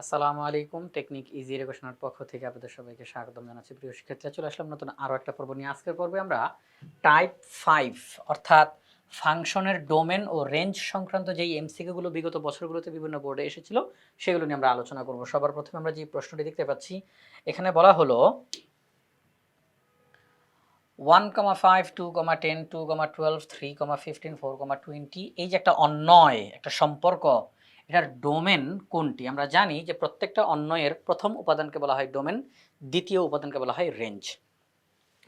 আসসালামু আলাইকুম, technique easy এডুকেশনের পক্ষ থেকে আপনাদের সবাইকে স্বাগতম জানাচ্ছি প্রিয় শিক্ষার্থীরা। চলে আসলাম নতুন আরও একটা পর্ব নিয়ে। আজকের পর্বে আমরা টাইপ ফাইভ অর্থাৎ ফাংশনের ডোমেন ও রেঞ্জ সংক্রান্ত যেই এমসিকিউগুলো বিগত বছরগুলোতে বিভিন্ন বোর্ডে এসেছিল, সেগুলো নিয়ে আমরা আলোচনা করব। সবার প্রথমে আমরা যে প্রশ্নটি দেখতে পাচ্ছি, এখানে বলা হলো one comma five two comma ten two comma twelve three comma fifteen four comma twenty এই যে একটা অন্যয় একটা সম্পর্ক এটার ডোমেন কোনটি? আমরা জানি যে প্রত্যেকটা অন্যয়ের প্রথম উপাদানকে বলা হয় ডোমেন, দ্বিতীয় উপাদানকে বলা হয় রেঞ্জ।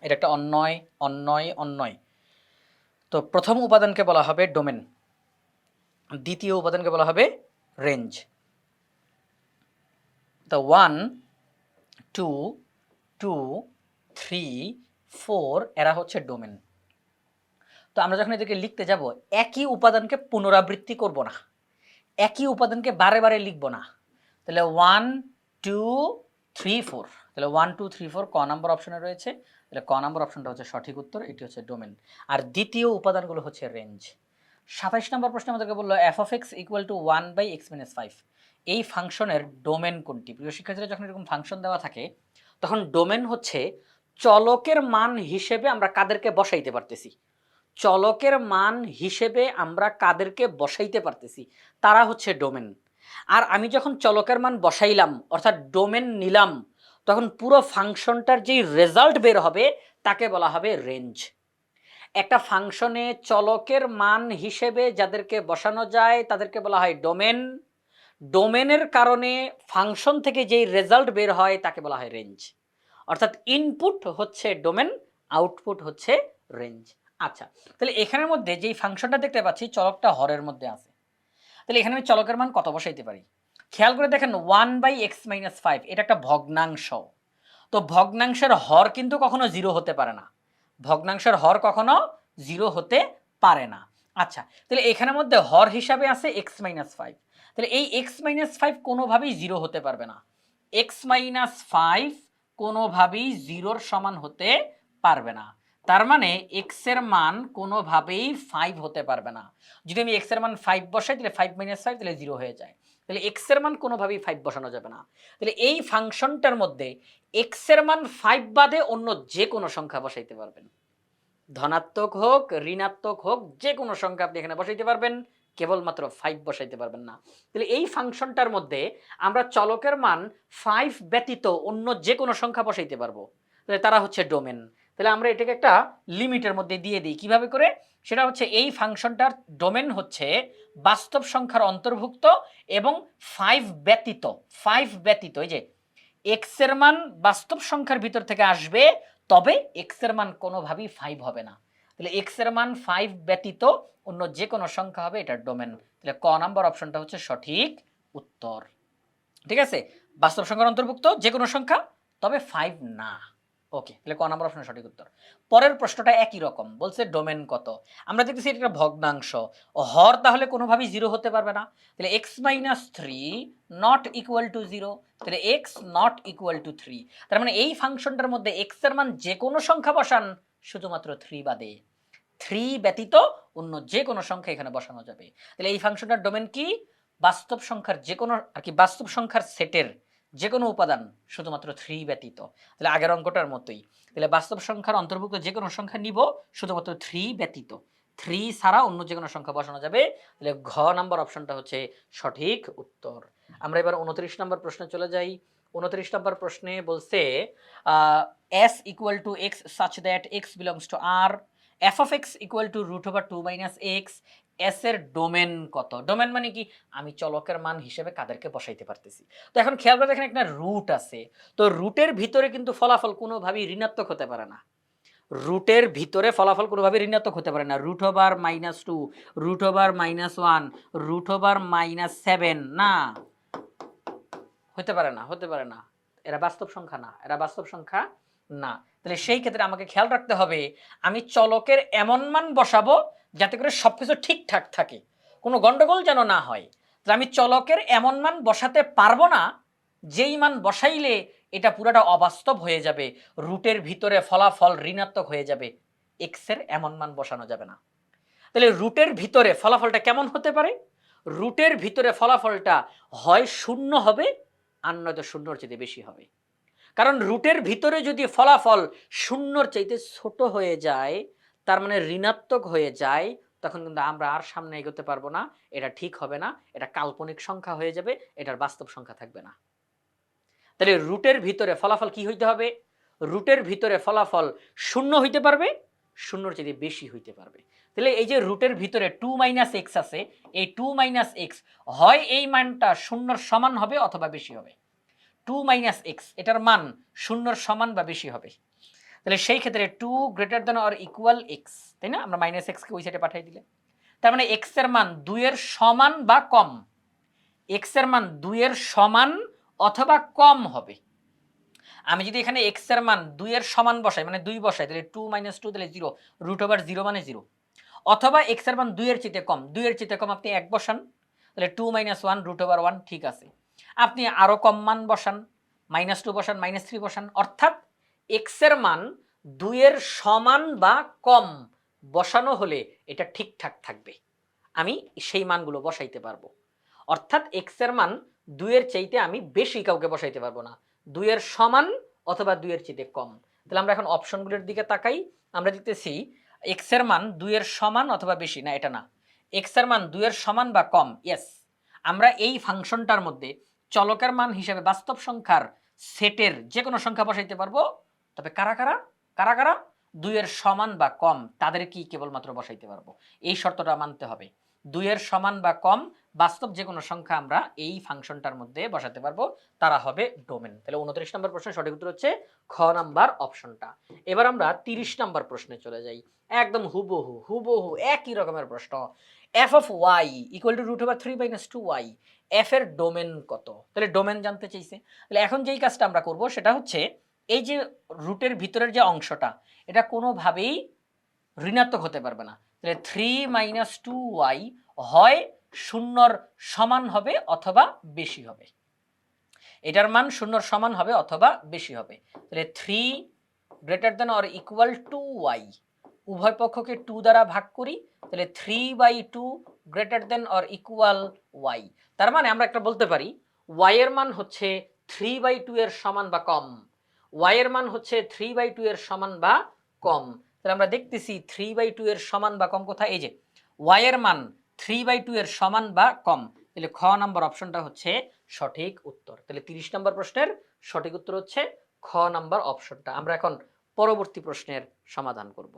এটা একটা অন্যয় অন্যয় অন্যয় তো প্রথম উপাদানকে বলা হবে ডোমেন, দ্বিতীয় উপাদানকে বলা হবে রেঞ্জ। তো one two two three four এরা হচ্ছে ডোমেন। তো আমরা যখন এদেরকে লিখতে যাব, একই উপাদানকে পুনরাবৃত্তি করব না। একই উপাদানকে বারে বারে লিখব না। তাহলে ওয়ান টু থ্রি ফোর তাহলে ওয়ান টু থ্রি ফোর ক নাম্বার অপশনে রয়েছে। তাহলে ক নাম্বার অপশনটা হচ্ছে সঠিক উত্তর, এটি হচ্ছে ডোমেন আর দ্বিতীয় উপাদানগুলো হচ্ছে রেঞ্জ সাতাইশ নম্বর প্রশ্নে আমাদেরকে বলল F of X equal to one by X minus five এই ফাংশনের ডোমেন কোনটি? প্রিয় শিক্ষার্থীরা, যখন এরকম ফাংশন দেওয়া থাকে, তখন ডোমেন হচ্ছে চলকের মান হিসেবে আমরা কাদেরকে বসাইতে পারতেছি। চলকের মান হিসেবে আমরা কাদেরকে বসাইতে পারতেছি, তারা হচ্ছে ডোমেন আর আমি যখন চলকের মান বসাইলাম, অর্থাৎ ডোমেন নিলাম, তখন পুরো ফাংশনটার যেই রেজাল্ট বের হবে, তাকে বলা হবে রেঞ্জ একটা ফাংশনে চলকের মান হিসেবে যাদেরকে বসানো যায়, তাদেরকে বলা হয় ডোমেন ডোমেনের কারণে ফাংশন থেকে যেই রেজাল্ট বের হয়, তাকে বলা হয় রেঞ্জ অর্থাৎ ইনপুট হচ্ছে ডোমেন আউটপুট হচ্ছে রেঞ্জ আচ্ছা তাহলে এখানের মধ্যে যেই ফাংশনটা দেখতে পাচ্ছি, চলকটা হরের মধ্যে আছে। তাহলে এখানে আমি চলকের মান কত বসাইতে পারি? খেয়াল করে দেখেন one by X minus five এটা একটা ভগ্নাংশ। তো ভগ্নাংশের হর কিন্তু কখনো জিরো হতে পারে না। ভগ্নাংশের হর কখনো জিরো হতে পারে না। আচ্ছা তাহলে এখানের মধ্যে হর হিসাবে আছে এক্স মাইনাস ফাইভ তাহলে এই এক্স মাইনাস ফাইভ কোনোভাবেই জিরো হতে পারবে না। এক্স মাইনাস ফাইভ কোনোভাবেই জিরোর সমান হতে পারবে না। তার মানে এক্সের মান কোনোভাবেই ফাইভ হতে পারবে না। যদি আমি এক্সের মান ফাইভ বসাই, তাহলে ফাইভ মাইনাস ফাইভ তাহলে জিরো হয়ে যায়। তাহলে এক্সের মান কোনোভাবেই ফাইভ বসানো যাবে না। তাহলে এই ফাংশনটার মধ্যে এক্সের মান ফাইভ বাদে অন্য যে কোনো সংখ্যা বসাইতে পারবেন। ধনাত্মক হোক, ঋণাত্মক হোক যে কোনো সংখ্যা আপনি এখানে বসাইতে পারবেন। কেবলমাত্র ফাইভ বসাইতে পারবেন না। তাহলে এই ফাংশনটার মধ্যে আমরা চলকের মান ফাইভ ব্যতীত অন্য যে কোনো সংখ্যা বসাইতে পারব। তাহলে তারা হচ্ছে ডোমেন তাহলে আমরা এটাকে একটা লিমিটের মধ্যে দিয়ে দিই। কীভাবে করে? সেটা হচ্ছে এই ফাংশনটার ডোমেন হচ্ছে বাস্তব সংখ্যার অন্তর্ভুক্ত এবং ফাইভ ব্যতীত ফাইভ ব্যতীত। এই যে এক্সের মান বাস্তব সংখ্যার ভিতর থেকে আসবে, তবে এক্সের মান কোনোভাবেই ফাইভ হবে না। তাহলে এক্সের মান ফাইভ ব্যতীত অন্য যে কোনো সংখ্যা হবে এটার ডোমেন। তাহলে ক নাম্বার অপশনটা হচ্ছে সঠিক উত্তর। ঠিক আছে? বাস্তব সংখ্যার অন্তর্ভুক্ত যে কোনো সংখ্যা, তবে ফাইভ না। ওকে তাহলে ক নাম্বার অপশন সঠিক উত্তর। পরের প্রশ্নটা একই রকম, বলছে ডোমেন কত? আমরা দেখতেছি এটা ভগ্নাংশ। ও হর তাহলে কোনোভাবেই জিরো হতে পারবে না। তাহলে X minus three not equal to zero তাহলে X not equal to three তার মানে এই ফাংশনটার মধ্যে এক্সের মান যে কোনো সংখ্যা বসান, শুধুমাত্র থ্রি বাদে। থ্রি ব্যতীত অন্য যে কোনো সংখ্যা এখানে বসানো যাবে। তাহলে এই ফাংশনটার ডোমেন কি? বাস্তব সংখ্যার যে কোনো আর কি বাস্তব সংখ্যার সেটের যে কোনো উপাদান শুধুমাত্র থ্রি ব্যতীত। তাহলে আগের অঙ্কটার মতোই। তাহলে বাস্তব সংখ্যার অন্তর্ভুক্ত যে কোনো সংখ্যা নিব, শুধুমাত্র থ্রি ব্যতীত। থ্রি ছাড়া অন্য যে কোনো সংখ্যা বসানো যাবে। তাহলে ঘ নাম্বার অপশনটা হচ্ছে সঠিক উত্তর। আমরা এবার উনত্রিশ নম্বর প্রশ্নে চলে যাই। উনত্রিশ নম্বর প্রশ্নে বলছে S equal to X such that X belongs to R F of X equal to root over two minus X S এর ডোমেন কত? ডোমেন মানে কি? আমি চলকের মান হিসেবে কাদেরকে বসাইতে পারতেছি। তো এখন খেয়াল করে দেখেন একটা রুট আছে। তো রুটের ভিতরে কিন্তু ফলাফল কোনোভাবেই ঋণাত্মক হতে পারে না। রুটের ভিতরে ফলাফল কোনোভাবে ঋণাত্মক হতে পারে না। Root over minus two root over minus one root over minus seven না। হতে পারে না, হতে পারে না। এরা বাস্তব সংখ্যা না, এরা বাস্তব সংখ্যা না। তাহলে সেই ক্ষেত্রে আমাকে খেয়াল রাখতে হবে, আমি চলকের এমন মান বসাবো যাতে করে সব কিছু ঠিকঠাক থাকে। কোনো গন্ডগোল যেন না হয়। তাহলে আমি চলকের এমন মান বসাতে পারব না, যেই মান বসাইলে এটা পুরাটা অবাস্তব হয়ে যাবে, রুটের ভিতরে ফলাফল ঋণাত্মক হয়ে যাবে। এক্সের এমন মান বসানো যাবে না। তাহলে রুটের ভিতরে ফলাফলটা কেমন হতে পারে? রুটের ভিতরে ফলাফলটা হয় শূন্য হবে, আর নয়তো শূন্যর চাইতে বেশি হবে। কারণ রুটের ভিতরে যদি ফলাফল শূন্যর চাইতে ছোট হয়ে যায় তার মানে ঋণাত্মক হয়ে যায়, তখন কিন্তু আমরা আর সামনে এগোতে পারব না। এটা ঠিক হবে না, এটা কাল্পনিক সংখ্যা হয়ে যাবে, এটার বাস্তব সংখ্যা থাকবে না। তাহলে রুটের ভিতরে ফলাফল কি হইতে হবে? রুটের ভিতরে ফলাফল শূন্য হইতে পারবে, শূন্যর চাইতে বেশি হইতে পারবে। তাহলে এই যে রুটের ভিতরে টু মাইনাস এক্স আছে, এই টু মাইনাস এক্স হয় এই মানটা শূন্যর সমান হবে অথবা বেশি হবে? টু মাইনাস এক্স এটার মান শূন্যর সমান বা বেশি হবে? তাহলে সেই ক্ষেত্রে two greater than or equal X তাই না? আমরা মাইনাস এক্সকে ওই সাইডে পাঠিয়ে দিলে তার মানে এক্সের মান দুইয়ের সমান বা কম? এক্সের মান দুইয়ের সমান অথবা কম হবে? আমি যদি এখানে এক্সের মান দুইয়ের সমান বসাই মানে দুই বসাই, তাহলে টু মাইনাস টু তাহলে জিরো রুট ওভার জিরো মানে জিরো অথবা এক্সের মান দুইয়ের চেয়ে কম দুইয়ের চেয়ে কম আপনি এক বসান, তাহলে two minus one root over one ঠিক আছে। আপনি আরও কম মান বসান মাইনাস টু বসান মাইনাস থ্রি বসান, অর্থাৎ এক্সের মান দুইয়ের সমান বা কম বসানো হলে এটা ঠিকঠাক থাকবে। আমি সেই মানগুলো বসাইতে পারব। অর্থাৎ এক্সের মান দুইয়ের চাইতে আমি বেশি কাউকে বসাইতে পারব না। দুইয়ের সমান অথবা দুইয়ের চাইতে কম। তাহলে আমরা এখন অপশনগুলোর দিকে তাকাই। আমরা দেখতেছি এক্সের মান দুইয়ের সমান অথবা বেশি। না, এটা না। এক্সের মান দুইয়ের সমান বা কম ইয়েস আমরা এই ফাংশনটার মধ্যে চলকের মান হিসেবে বাস্তব সংখ্যার সেটের যে কোনো সংখ্যা বসাইতে পারব। তবে কারা কারা? কারা কারা? দুইয়ের সমান বা কম, তাদের কি কেবলমাত্র বসাইতে পারব? এই শর্তটা মানতে হবে। দুইয়ের সমান বা কম, বাস্তব যে কোনো সংখ্যা আমরা এই ফাংশনটার মধ্যে বসাতে পারব। তারা হবে ডোমেন। তাহলে উনত্রিশ নম্বর প্রশ্নের সঠিক উত্তর হচ্ছে খ নাম্বার অপশনটা। এবার আমরা তিরিশ নম্বর প্রশ্নে চলে যাই। একদম হুবহু হুবহু একই রকমের প্রশ্ন। F of Y equal to root over three minus two Y F এর ডোমেন কত? তাহলে ডোমেন জানতে চাইছে। তাহলে এখন যেই কাজটা আমরা করব, সেটা হচ্ছে এই যে রুটের ভিতরের যে অংশটা, এটা কোনোভাবেই ঋণাত্মক হতে পারবে না। তাহলে থ্রি মাইনাস টু ওয়াই হয় শূন্যর সমান হবে অথবা বেশি হবে। এটার মান শূন্যর সমান হবে অথবা বেশি হবে। তাহলে three greater than or equal to Y উভয় পক্ষকে টু দ্বারা ভাগ করি, তাহলে three by two greater than or equal Y তার মানে আমরা একটা বলতে পারি ওয়াই এর মান হচ্ছে থ্রি বাই টু এর সমান বা কম। ওয়াই এর মান হচ্ছে থ্রি বাই টু এর সমান বা কম। তাহলে আমরা দেখতেছি থ্রি বাই টু এর সমান বা কম কোথায়? এই যে ওয়াইয়ের মান থ্রি বাই টু এর সমান বা কম। তাহলে খ নাম্বার অপশনটা হচ্ছে সঠিক উত্তর। তাহলে তিরিশ নম্বর প্রশ্নের সঠিক উত্তর হচ্ছে খ নাম্বার অপশনটা। আমরা এখন পরবর্তী প্রশ্নের সমাধান করব।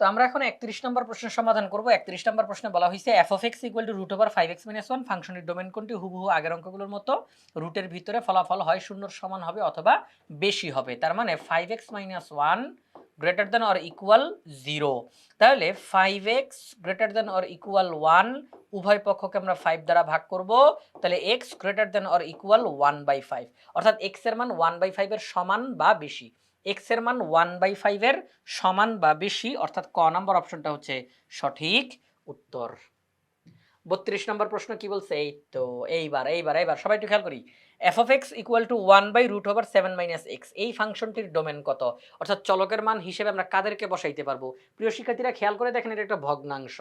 তো আমরা এখন একত্রিশ নম্বর প্রশ্নের সমাধান করব। একত্রিশ নম্বর প্রশ্নে বলা হয়েছে F of X equal to root over five X minus one ফাংশনের ডোমেন কোনটি? হুবহু আগের অঙ্কগুলোর মতো রুটের ভিতরে ফলাফল হয় শূন্যর সমান হবে অথবা বেশি হবে। তার মানে five X minus one greater than or equal zero তাহলে five X greater than or equal one উভয় পক্ষকে আমরা ফাইভ দ্বারা ভাগ করব। তাহলে X greater than or equal one by five অর্থাৎ এক্সের মান ওয়ান বাই ফাইভের সমান বা বেশি। এক্সের মান ওয়ান বাই ফাইভের সমান বা বেশি, অর্থাৎ ক নম্বর অপশনটা হচ্ছে সঠিক উত্তর। বত্রিশ নম্বর প্রশ্ন কি বলছে? এই তো, এইবার এইবার এইবার, সবাই একটু খেয়াল করি। F of X equal to one by root over seven minus X এই ফাংশনটির ডোমেন কত? অর্থাৎ চলকের মান হিসেবে আমরা কাদেরকে বসাইতে পারব? প্রিয় শিক্ষার্থীরা, খেয়াল করে দেখেন এটা একটা ভগ্নাংশ।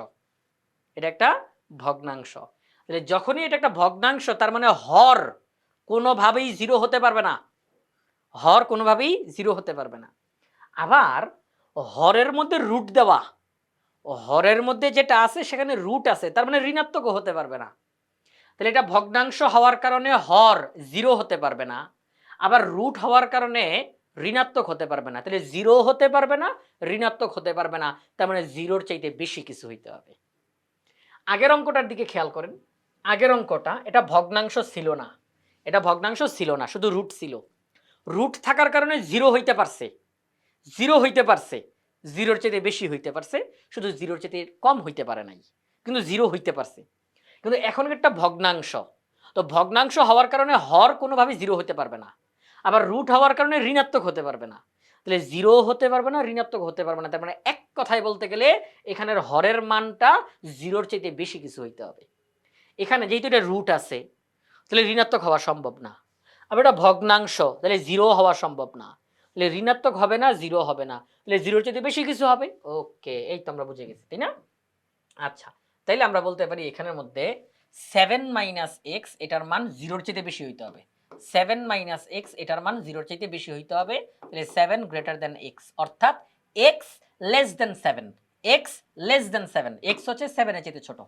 এটা একটা ভগ্নাংশ। তাহলে যখনই এটা একটা ভগ্নাংশ, তার মানে হর কোনোভাবেই জিরো হতে পারবে না। হর কোনোভাবেই জিরো হতে পারবে না। আবার হরের মধ্যে রুট দেওয়া, হরের মধ্যে যেটা আছে সেখানে রুট আছে, তার মানে ঋণাত্মকও হতে পারবে না। তাহলে এটা ভগ্নাংশ হওয়ার কারণে হর জিরো হতে পারবে না, আবার রুট হওয়ার কারণে ঋণাত্মক হতে পারবে না। তাহলে জিরো হতে পারবে না, ঋণাত্মক হতে পারবে না, তার মানে জিরোর চাইতে বেশি কিছু হইতে হবে। আগের অঙ্কটার দিকে খেয়াল করেন, আগের অঙ্কটা, এটা ভগ্নাংশ ছিল না, এটা ভগ্নাংশ ছিল না, শুধু রুট ছিল। রুট থাকার কারণে জিরো হইতে পারছে। জিরো হইতে পারছে। জিরোর চেয়ে বেশি হইতে পারছে। শুধু জিরোর চেয়ে কম হইতে পারে নাই। কিন্তু জিরো হইতে পারছে। কিন্তু এখন একটা ভগ্নাংশ। তো ভগ্নাংশ হওয়ার কারণে হর কোনোভাবে জিরো হতে পারবে না। আবার রুট হওয়ার কারণে ঋণাত্মক হতে পারবে না। তাহলে জিরো হতে পারবে না, ঋণাত্মক হতে পারবে না। তার মানে এক কথায় বলতে গেলে এখানের হরের মানটা জিরোর চাইতে বেশি কিছু হইতে হবে। এখানে যেহেতু এটা রুট আছে, তাহলে ঋণাত্মক হওয়া সম্ভব না। আবার এটা ভগ্নাংশ, তাহলে জিরো হওয়া সম্ভব না। তাহলে ঋণাত্মক হবে না জিরো হবে না। তাহলে জিরোর চাইতে বেশি কিছু হবে? ওকে, এই তো আমরা বুঝে গেছি, তাই না? আচ্ছা তাইলে আমরা বলতে পারি এখানের মধ্যে সেভেন মাইনাস এক্স এটার মান জিরোর চেয়ে বেশি হইতে হবে। সেভেন মাইনাস এক্স এটার মান জিরোর চাইতে বেশি হইতে হবে। তাহলে সেভেন গ্রেটার দেন এক্স অর্থাৎ X less than seven X less than seven X হচ্ছে সেভেনের চাইতে ছোট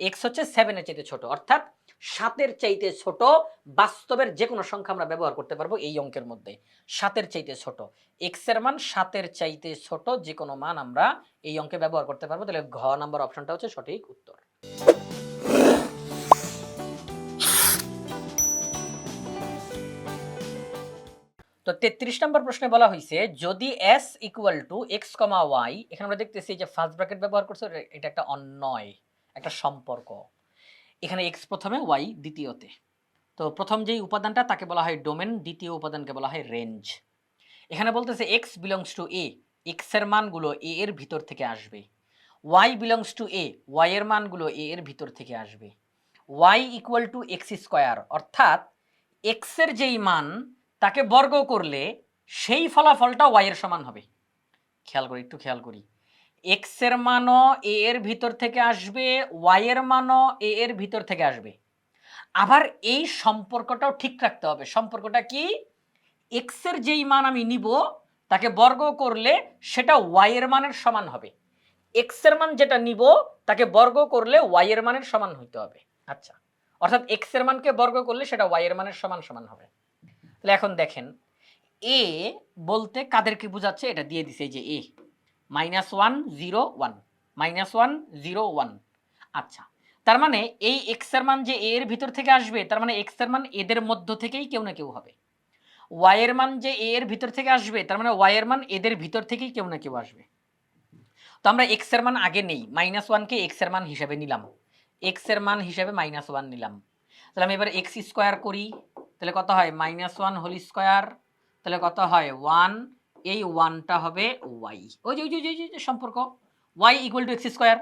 এক্স হচ্ছে সেভেনের চাইতে ছোট, অর্থাৎ সাতের চাইতে ছোট বাস্তবের যে কোনো সংখ্যা আমরা ব্যবহার করতে পারব এই অঙ্কের মধ্যে। সাতের চাইতে ছোট। এক্সের মান সাতের চাইতে ছোট যে কোনো মান আমরা এই অঙ্কে ব্যবহার করতে পারব। তাহলে ঘ নাম্বার অপশনটা হচ্ছে সঠিক উত্তর। তো তেত্রিশ নম্বর প্রশ্নে বলা হয়েছে যদি S equal to X comma Y এখানে আমরা দেখতেছি যে ফার্স্ট ব্র্যাকেট ব্যবহার করছে, এটা একটা অন্যয় একটা সম্পর্ক। এখানে এক্স প্রথমে ওয়াই দ্বিতীয়তে। তো প্রথম যেই উপাদানটা, তাকে বলা হয় ডোমেন দ্বিতীয় উপাদানকে বলা হয় রেঞ্জ এখানে বলতেছে এক্স বিলংস টু এ এক্সের মানগুলো এ এর ভিতর থেকে আসবে। Y belongs to A Y এর মানগুলো এ এর ভিতর থেকে আসবে। Y equal to X square অর্থাৎ এক্সের যেই মান, তাকে বর্গ করলে সেই ফলাফলটা ওয়াই এর সমান হবে। খেয়াল করি, একটু খেয়াল করি। এক্সের মানও এ এর ভিতর থেকে আসবে ওয়াইয়ের মানও এ এর ভিতর থেকে আসবে। আবার এই সম্পর্কটাও ঠিক রাখতে হবে। সম্পর্কটা কি? এক্সের যেই মান আমি নিব, তাকে বর্গ করলে সেটা ওয়াইয়ের মানের সমান হবে। এক্সের মান যেটা নিব, তাকে বর্গ করলে ওয়াইয়ের মানের সমান হইতে হবে। আচ্ছা অর্থাৎ এক্সের মানকে বর্গ করলে সেটা ওয়াই এর মানের সমান সমান হবে। তাহলে এখন দেখেন এ বলতে কাদেরকে বোঝাচ্ছে? এটা দিয়ে দিছে যে A minus one zero one minus one zero one আচ্ছা তার মানে এই এক্সের মান যে এ এর ভিতর থেকে আসবে, তার মানে এক্সের মান এদের মধ্য থেকেই কেউ না কেউ হবে। ওয়াই মান যে এ এর ভিতর থেকে আসবে, তার মানে ওয়াই মান এদের ভিতর থেকেই কেউ না কেউ আসবে। তো আমরা এক্সের মান আগে নেই মাইনাস ওয়ানকে এক্সের মান হিসাবে নিলাম। এক্সের মান হিসাবে মাইনাস ওয়ান নিলাম। তাহলে আমি এবার এক্স স্কোয়ার করি, তাহলে কত হয়? মাইনাস ওয়ান হোল স্কোয়ার তাহলে কত হয়? ওয়ান এই ওয়ানটা হবে ওয়াই ওই যে ওই যে সম্পর্ক। Y equal to X square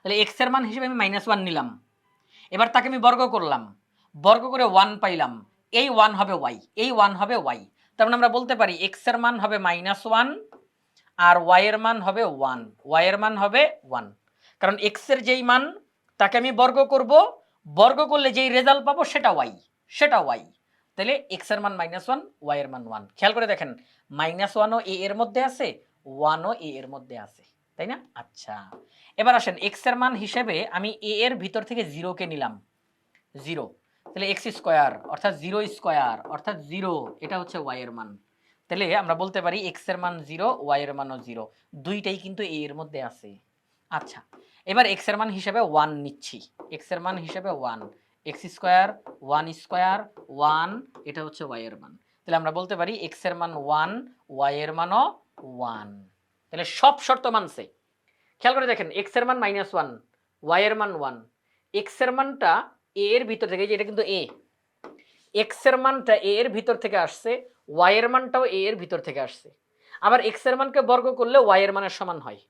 তাহলে এক্সের মান হিসেবে আমি মাইনাস ওয়ান নিলাম। এবার তাকে আমি বর্গ করলাম। বর্গ করে ওয়ান পাইলাম। এই ওয়ান হবে ওয়াই এই ওয়ান হবে ওয়াই তার মানে আমরা বলতে পারি এক্সের মান হবে মাইনাস ওয়ান আর ওয়াইয়ের মান হবে ওয়ান ওয়াইয়ের মান হবে ওয়ান কারণ এক্সের যেই মান, তাকে আমি বর্গ করব। বর্গ করলে যেই রেজাল্ট পাবো সেটা ওয়াই সেটা ওয়াই তাহলে এক্সের মান মাইনাস ওয়ান ওয়াই এর মান ওয়ান খেয়াল করে দেখেন মাইনাস ওয়ানও এ এর মধ্যে আছে ওয়ানও এ এর মধ্যে আছে, তাই না? আচ্ছা এবার আসেন এক্সের মান হিসেবে আমি এ এর ভিতর থেকে জিরোকে নিলাম। জিরো তাহলে এক্স স্কোয়ার অর্থাৎ জিরো স্কোয়ার অর্থাৎ জিরো এটা হচ্ছে ওয়াই এর মান। তাহলে আমরা বলতে পারি এক্সের মান জিরো ওয়াই এর মানও জিরো দুইটাই কিন্তু এ এর মধ্যে আছে। আচ্ছা এবার এক্সের মান হিসেবে ওয়ান নিচ্ছি। এক্সের মান হিসেবে one X square one square one এটা হচ্ছে ওয়াই এর মান। তাহলে আমরা বলতে পারি এক্সের মান ওয়ান ওয়াই এর মানও ওয়ান তাহলে সব শর্ত মানছে। খেয়াল করে দেখেন এক্সের মান মাইনাস ওয়ান ওয়াই এর মান ওয়ান এক্সের মানটা এ এর ভিতর থেকে যে এটা কিন্তু এ এক্সের মানটা এ এর ভিতর থেকে আসছে ওয়াই এর মানটাও এ এর ভিতর থেকে আসছে। আবার এক্সের মানকে বর্গ করলে ওয়াই এর মানের সমান হয়।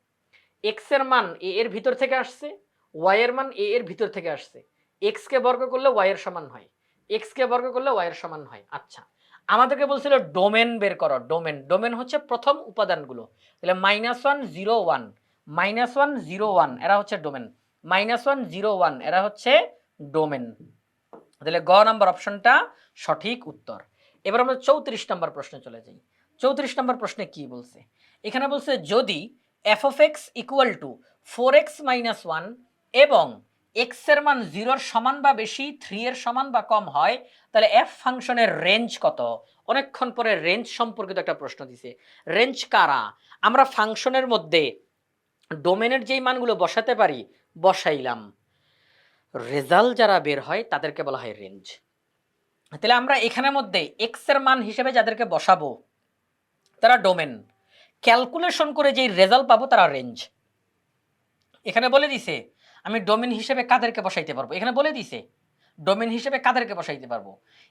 এক্সের মান এ এর ভিতর থেকে আসছে ওয়াই এর মান এ এর ভিতর থেকে আসছে। এক্স কে বর্গ করলে ওয়াই এর সমান হয়। এক্স কে বর্গ করলে ওয়াই এর সমান হয়। আচ্ছা আমাদেরকে বলছিল ডোমেন বের করো ডোমেন ডোমেন হচ্ছে প্রথম উপাদানগুলো। তাহলে minus one zero one minus one zero one এরা হচ্ছে domain minus one zero one এরা হচ্ছে ডোমেন তাহলে গ নাম্বার অপশনটা সঠিক উত্তর। এবার আমরা চৌত্রিশ নম্বর প্রশ্নে চলে যাই। চৌত্রিশ নম্বর প্রশ্নে কি বলছে? এখানে বলছে যদি F of X equal to four X minus one এবং এক্সের মান জিরোর সমান বা বেশি থ্রি এর সমান বা কম হয়, তাহলে এফ ফাংশনের রেঞ্জ কত? অনেকক্ষণ পরে রেঞ্জ সম্পর্কিত একটা প্রশ্ন দিছে। রেঞ্জ কারা? আমরা ফাংশনের মধ্যে ডোমেনের যেই মানগুলো বসাতে পারি, বসাইলাম। রেজাল্ট যারা বের হয়, তাদেরকে বলা হয় রেঞ্জ তাহলে আমরা এখানের মধ্যে এক্সের মান হিসেবে যাদেরকে বসাবো, তারা ডোমেন ক্যালকুলেশন করে যেই রেজাল্ট পাবো, তারা রেঞ্জ এখানে বলে দিছে আমি ডোমেন হিসেবে কাদেরকে বসাইতে পারব? এখানে বলে দিছে, ডোমেন হিসেবে কাদেরকে বসাইতে পারব।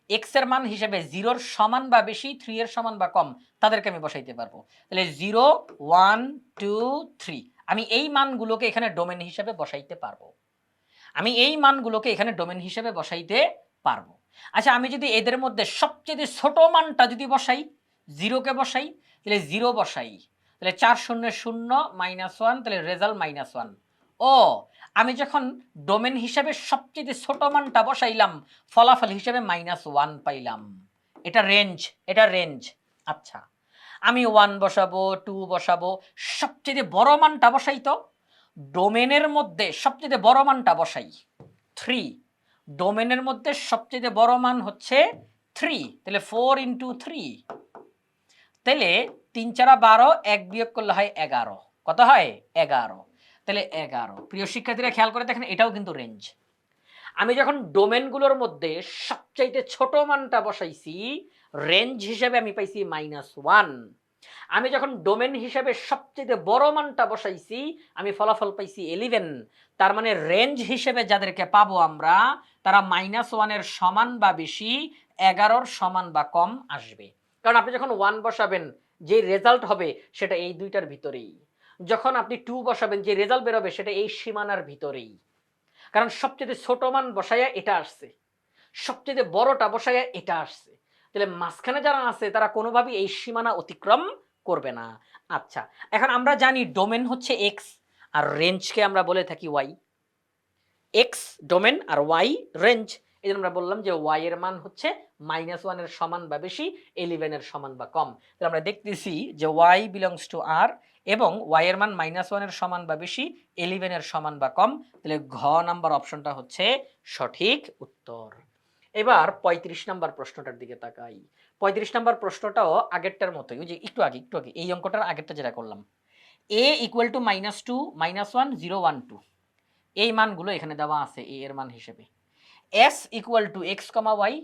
এক্সের মান হিসেবে জিরোর সমান বা বেশি থ্রি এর সমান বা কম, তাদেরকে আমি বসাইতে পারব। তাহলে জিরো ওয়ান টু থ্রি আমি এই মানগুলোকে এখানে ডোমেন হিসেবে বসাইতে পারব। আমি এই মানগুলোকে এখানে ডোমেন হিসেবে বসাইতে পারব। আচ্ছা আমি যদি এদের মধ্যে সবচেয়ে ছোট মানটা যদি বসাই, জিরোকে বসাই, তাহলে জিরো বসাই। তাহলে চার শূন্য শূন্য মাইনাস ওয়ান তাহলে রেজাল্ট মাইনাস ওয়ান ও আমি যখন ডোমেন হিসাবে সবচেয়ে ছোট মানটা বসাইলাম, ফলাফল হিসাবে মাইনাস ওয়ান পাইলাম। এটা রেঞ্জ এটা রেঞ্জ আচ্ছা আমি ওয়ান বসাবো টু বসাবো, সবচেয়ে বড় মানটা বসাই তো। ডোমেনের মধ্যে সবচেয়ে বড় মানটা বসাই। থ্রি ডোমেনের মধ্যে সবচেয়ে বড় মান হচ্ছে থ্রি তাহলে ফোর ইন্টু থ্রি তাহলে তিন চারা বারো, এক বিয়োগ করলে হয় এগারো। কত হয়? এগারো। তাহলে এগারো। প্রিয় শিক্ষার্থীরা খেয়াল করে দেখেন, এটাও কিন্তু রেঞ্জ আমি যখন ডোমেনগুলোর মধ্যে সবচাইতে ছোট মানটা বসাইছি রেঞ্জ হিসেবে আমি পাইছি মাইনাস ওয়ান আমি যখন ডোমেন হিসেবে সবচেয়ে বড় মানটা বসাইছি, আমি ফলাফল পাইছি এলিভেন তার মানে রেঞ্জ হিসেবে যাদেরকে পাবো আমরা, তারা মাইনাস ওয়ানের সমান বা বেশি, এগারোর সমান বা কম আসবে। কারণ আপনি যখন ওয়ান বসাবেন যে রেজাল্ট হবে, সেটা এই দুইটার ভিতরেই। যখন আপনি টু বসাবেন, যে রেজাল্ট বেরোবে সেটা এই সীমানার ভিতরেই। কারণ সবচেয়ে ছোট মান বসাইয়া এটা আসছে। সবচেয়ে বড়টা বসাইয়া এটা আসছে। তাহলে মাঝখানে যারা আছে, তারা কোনোভাবেই এই সীমানা অতিক্রম করবে না। আচ্ছা এখন আমরা জানি ডোমেন হচ্ছে এক্স আর রেঞ্জকে আমরা বলে থাকি ওয়াই এক্স ডোমেন আর ওয়াই রেঞ্জ এই আমরা বললাম যে ওয়াই এর মান হচ্ছে মাইনাস ওয়ানের সমান বা বেশি এলিভেনের সমান বা কম। তাহলে আমরা দেখতেছি যে ওয়াই বিলংস টু আর এবং ওয়াই এর মান মাইনাস ওয়ানের সমান বা বেশি এলিভেনের সমান বা কম, তাহলে ঘ নাম্বার অপশনটা হচ্ছে সঠিক উত্তর। এবার পঁয়ত্রিশ নাম্বার প্রশ্নটার দিকে তাকাই। পঁয়ত্রিশ নাম্বার প্রশ্নটাও আগেরটার মতোই, ওই যে একটু আগে একটু আগে, এই অঙ্কটার আগেরটা যেটা করলাম। A equal to minus two minus one zero one two এই মানগুলো এখানে দেওয়া আছে এ এর মান হিসেবে। S equal to X comma Y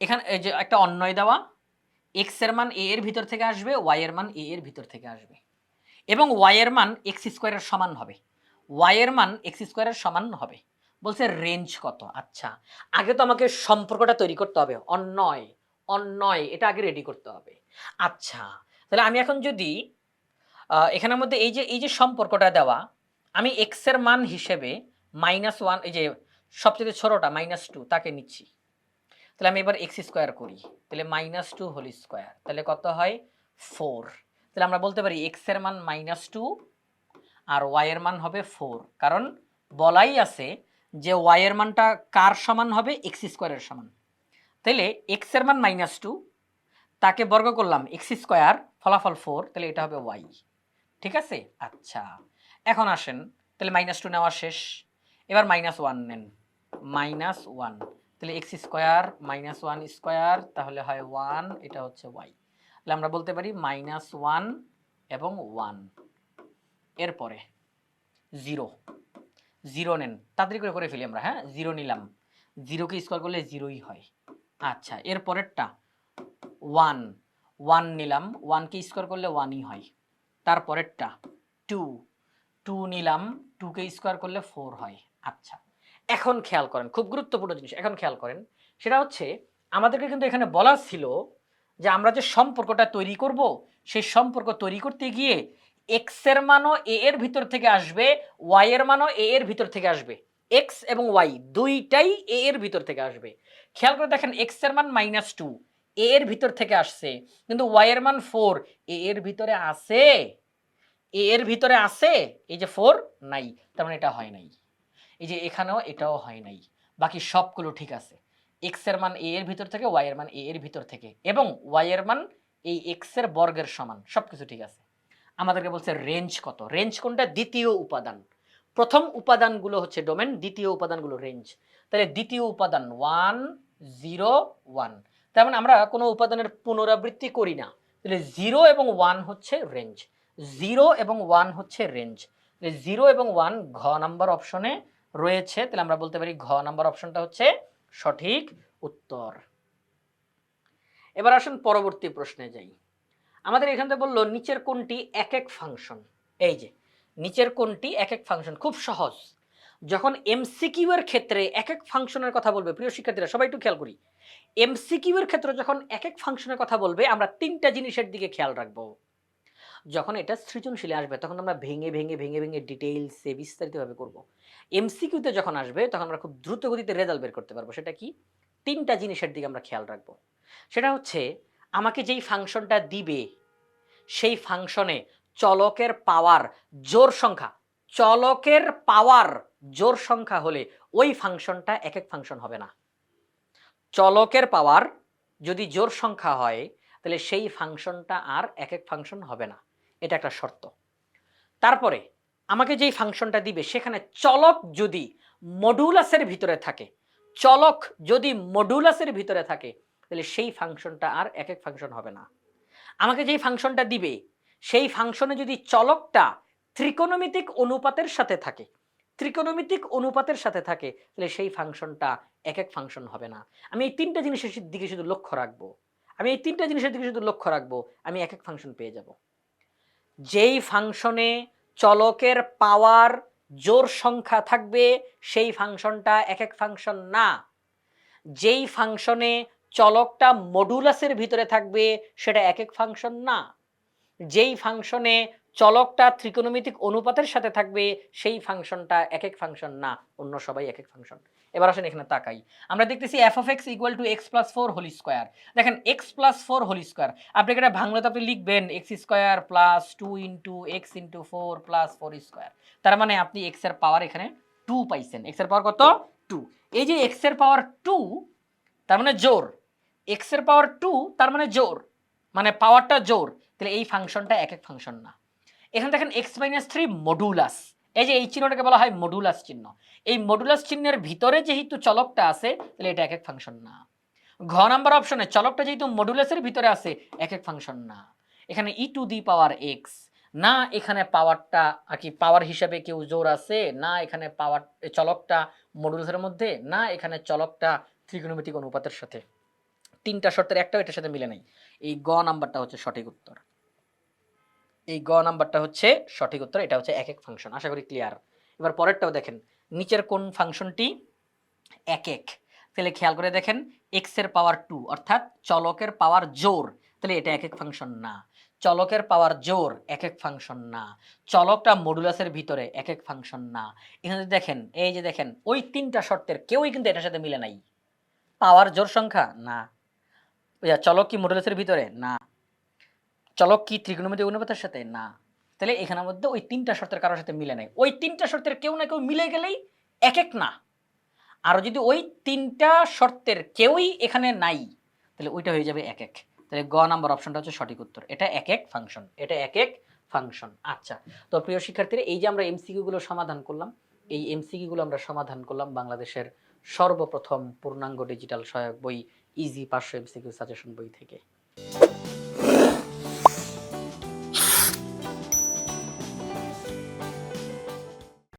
এখানে যে একটা অন্যয় দেওয়া এক্সের মান এ এর ভিতর থেকে আসবে ওয়াই এর মান এ এর ভিতর থেকে আসবে। এবং ওয়াই এর মান এক্স স্কোয়ারের সমান হবে। ওয়াই এর মান এক্স স্কোয়ারের সমান হবে। বলছে রেঞ্জ কত? আচ্ছা আগে তো আমাকে সম্পর্কটা তৈরি করতে হবে। অন্যয় অন্যয়, এটা আগে রেডি করতে হবে। আচ্ছা তাহলে আমি এখন যদি এখানের মধ্যে এই যে এই যে সম্পর্কটা দেওয়া, আমি এক্সের মান হিসেবে মাইনাস ওয়ান এই যে সবচেয়ে ছোটটা মাইনাস টু তাকে নিচ্ছি। তাহলে আমি এবার এক্স স্কোয়ার করি। তাহলে মাইনাস টু হোল স্কোয়ার তাহলে কত হয়? ফোর তাহলে আমরা বলতে পারি এক্সের মান মাইনাস টু আর ওয়াই এর মান হবে ফোর কারণ বলাই আছে যে ওয়াই এর মানটা কার সমান হবে? এক্স স্কোয়ারের সমান। তাহলে এক্সের মান মাইনাস টু তাকে বর্গ করলাম এক্স স্কোয়ার ফলাফল ফোর তাহলে এটা হবে ওয়াই ঠিক আছে? আচ্ছা। এখন আসেন। তাহলে মাইনাস টু নেওয়া শেষ। এবার মাইনাস ওয়ান নেন। মাইনাস ওয়ান তাহলে X square minus one square, তাহলে হয় ওয়ান এটা হচ্ছে ওয়াই তাহলে আমরা বলতে পারি মাইনাস ওয়ান এবং ওয়ান এরপরে জিরো জিরো নেন। তাড়াতাড়ি করে করে ফেলি আমরা হ্যাঁ? জিরো নিলাম। জিরোকে স্কোয়ার করলে জিরোই হয়। আচ্ছা এর পরেরটা ওয়ান ওয়ান নিলাম ওয়ানকে স্কোয়ার করলে ওয়ানই হয়। তারপরেরটা টু টু নিলাম। টুকে স্কোয়ার করলে ফোর হয়। আচ্ছা। এখন খেয়াল করেন, খুব গুরুত্বপূর্ণ জিনিস, এখন খেয়াল করেন। সেটা হচ্ছে, আমাদেরকে কিন্তু এখানে বলা ছিল যে আমরা যে সম্পর্কটা তৈরি করব, সেই সম্পর্ক তৈরি করতে গিয়ে এক্সের মানও এ এর ভিতর থেকে আসবে ওয়াই এর মানও এ এর ভিতর থেকে আসবে। এক্স এবং ওয়াই দুইটাই এ এর ভিতর থেকে আসবে। খেয়াল করে দেখেন এক্সের মান মাইনাস টু এ এর ভিতর থেকে আসছে, কিন্তু ওয়াই এর মান ফোর এ এর ভিতরে আছে এ এর ভিতরে আছে, এই যে ফোর নাই, তার মানে এটা হয় নাই। এই যে এখানেও এটাও হয় নাই। বাকি সবগুলো ঠিক আছে। এক্সের মান এ এর ভিতর থেকে ওয়াই এর মান এ এর ভিতর থেকে এবং ওয়াই এর মান এই এক্সের বর্গের সমান, সবকিছু ঠিক আছে। আমাদেরকে বলছে রেঞ্জ কত? রেঞ্জ কোনটা? দ্বিতীয় উপাদান। প্রথম উপাদানগুলো হচ্ছে ডোমেন দ্বিতীয় উপাদানগুলো রেঞ্জ তাহলে দ্বিতীয় উপাদান ওয়ান জিরো ওয়ান তার মানে আমরা কোনো উপাদানের পুনরাবৃত্তি করি না। তাহলে জিরো এবং ওয়ান হচ্ছে রেঞ্জ জিরো এবং ওয়ান হচ্ছে রেঞ্জ জিরো এবং ওয়ান ঘ নাম্বার অপশনে রয়েছে, তাহলে আমরা বলতে পারি ঘ নাম্বার অপশনটা হচ্ছে সঠিক উত্তর। এবার আসুন পরবর্তী প্রশ্নে যাই। আমাদের এখান থেকে বলল, নিচের কোনটি এক এক ফাংশন এই যে, নিচের কোনটি এক এক ফাংশন খুব সহজ। যখন এমসিকিউ এর ক্ষেত্রে এক এক ফাংশনের কথা বলবে, প্রিয় শিক্ষার্থীরা, সবাই একটু খেয়াল করি। এমসিকিউ এর ক্ষেত্রে যখন এক এক ফাংশনের কথা বলবে, আমরা তিনটা জিনিসের দিকে খেয়াল রাখব। যখন এটা সৃজনশীলে আসবে, তখন আমরা ভেঙে ভেঙে ভেঙে ভেঙে ডিটেইলসে বিস্তারিতভাবে করব। এমসিকিউতে যখন আসবে, তখন আমরা খুব দ্রুত গতিতে রেজাল্ট বের করতে পারব। সেটা কি? তিনটা জিনিসের দিকে আমরা খেয়াল রাখব। সেটা হচ্ছে, আমাকে যেই ফাংশনটা দিবে, সেই ফাংশনে চলকের পাওয়ার জোর সংখ্যা, চলকের পাওয়ার জোর সংখ্যা হলে ওই ফাংশনটা এক এক ফাংশন হবে না। চলকের পাওয়ার যদি জোর সংখ্যা হয়, তাহলে সেই ফাংশনটা আর এক এক ফাংশন হবে না। এটা একটা শর্ত। তারপরে আমাকে যেই ফাংশনটা দিবে, সেখানে চলক যদি মডুলাসের ভিতরে থাকে, চলক যদি মডুলাসের ভিতরে থাকে, তাহলে সেই ফাংশনটা আর এক এক ফাংশন হবে না। আমাকে যেই ফাংশনটা দিবে, সেই ফাংশনে যদি চলকটা ত্রিকোণমিতিক অনুপাতের সাথে থাকে, ত্রিকোণমিতিক অনুপাতের সাথে থাকে, তাহলে সেই ফাংশনটা এক এক ফাংশন হবে না। আমি এই তিনটা জিনিসের দিকে শুধু লক্ষ্য রাখব। আমি এই তিনটা জিনিসের দিকে শুধু লক্ষ্য রাখব, আমি এক এক ফাংশন পেয়ে যাব। যেই ফাংশনে চলকের পাওয়ার জোর সংখ্যা থাকবে, সেই ফাংশনটা এক এক ফাংশন না। যেই ফাংশনে চলকটা মডুলাসের ভিতরে থাকবে, সেটা এক এক ফাংশন না। যেই ফাংশনে চলকটা ত্রিকোণমিতিক অনুপাতের সাথে থাকবে, সেই ফাংশনটা এক এক ফাংশন না, অন্য সবাই এক এক ফাংশন। এবার আসেন এখানে তাকাই। আমরা দেখতেছি F of X equal to X plus four whole square দেখেন X plus four whole square আপনি এটা বাংলাতে আপনি লিখবেন X square plus two into X into four plus four square তার মানে আপনি এক্সের পাওয়ার এখানে টু পাইছেন। এক্সের পাওয়ার কত? টু এই যে এক্সের পাওয়ার টু তার মানে জোর। এক্সের পাওয়ার টু তার মানে জোর। মানে পাওয়ারটা জোর। তাহলে এই ফাংশনটা এক এক ফাংশন না। এখানে দেখেন এক্স মাইনাস থ্রি মডুলাস এই যে এই চিহ্নটাকে বলা হয় মডুলাস চিহ্ন। এই মডুলাস চিহ্নের ভিতরে যেহেতু চলকটা আছে, তাহলে এটা এক এক ফাংশন না। ঘ নাম্বার অপশনে চলকটা যেহেতু মডুলাসের ভিতরে আছে এক এক ফাংশন না। এখানে ই টু দি পাওয়ার এক্স না এখানে পাওয়ারটা আর কি পাওয়ার হিসাবে কেউ জোর আছে, না এখানে পাওয়ার চলকটা মডুলাসের মধ্যে, না এখানে চলকটা ত্রিকোণমিতিক অনুপাতের সাথে। তিনটা শর্তের একটাও এটার সাথে মিলে নাই। এই গ নাম্বারটা হচ্ছে সঠিক উত্তর। এই গ নাম্বারটা হচ্ছে সঠিক উত্তর, এটা হচ্ছে এক এক ফাংশন আশা করি ক্লিয়ার এবার পরেরটাও দেখেন, নিচের কোন ফাংশনটি এক এক তাহলে খেয়াল করে দেখেন এক্সের পাওয়ার টু অর্থাৎ চলকের পাওয়ার জোর তাহলে এটা এক এক ফাংশন না। চলকের পাওয়ার জোর এক এক ফাংশন না। চলকটা মডুলাসের ভিতরে এক এক ফাংশন না। এখানে দেখেন, এই যে দেখেন, ওই তিনটা শর্তের কেউই কিন্তু এটার সাথে মিলে নাই। পাওয়ার জোর সংখ্যা, না। চলক কি মডুলাসের ভিতরে? না। চলক কি ত্রিকোণমিতিক অনুপাতের সাথে? না। তাহলে এখানের মধ্যে ওই তিনটা শর্তের কারোর সাথে মিলে নাই। ওই তিনটা শর্তের কেউ না কেউ মিলে গেলেই এক এক না। আর যদি ওই তিনটা শর্তের কেউই এখানে নাই, তাহলে ওইটা হয়ে যাবে এক এক তাহলে গ নাম্বার অপশনটা হচ্ছে সঠিক উত্তর। এটা এক এক ফাংশন। এটা এক এক ফাংশন। আচ্ছা তো প্রিয় শিক্ষার্থীরা, এই যে আমরা এমসিকিউ গুলো সমাধান করলাম, এই এমসিকিউ গুলো আমরা সমাধান করলাম বাংলাদেশের সর্বপ্রথম পূর্ণাঙ্গ ডিজিটাল সহায়ক বই ইজি পাঁচশো এমসিকিউ সাজেশন বই থেকে।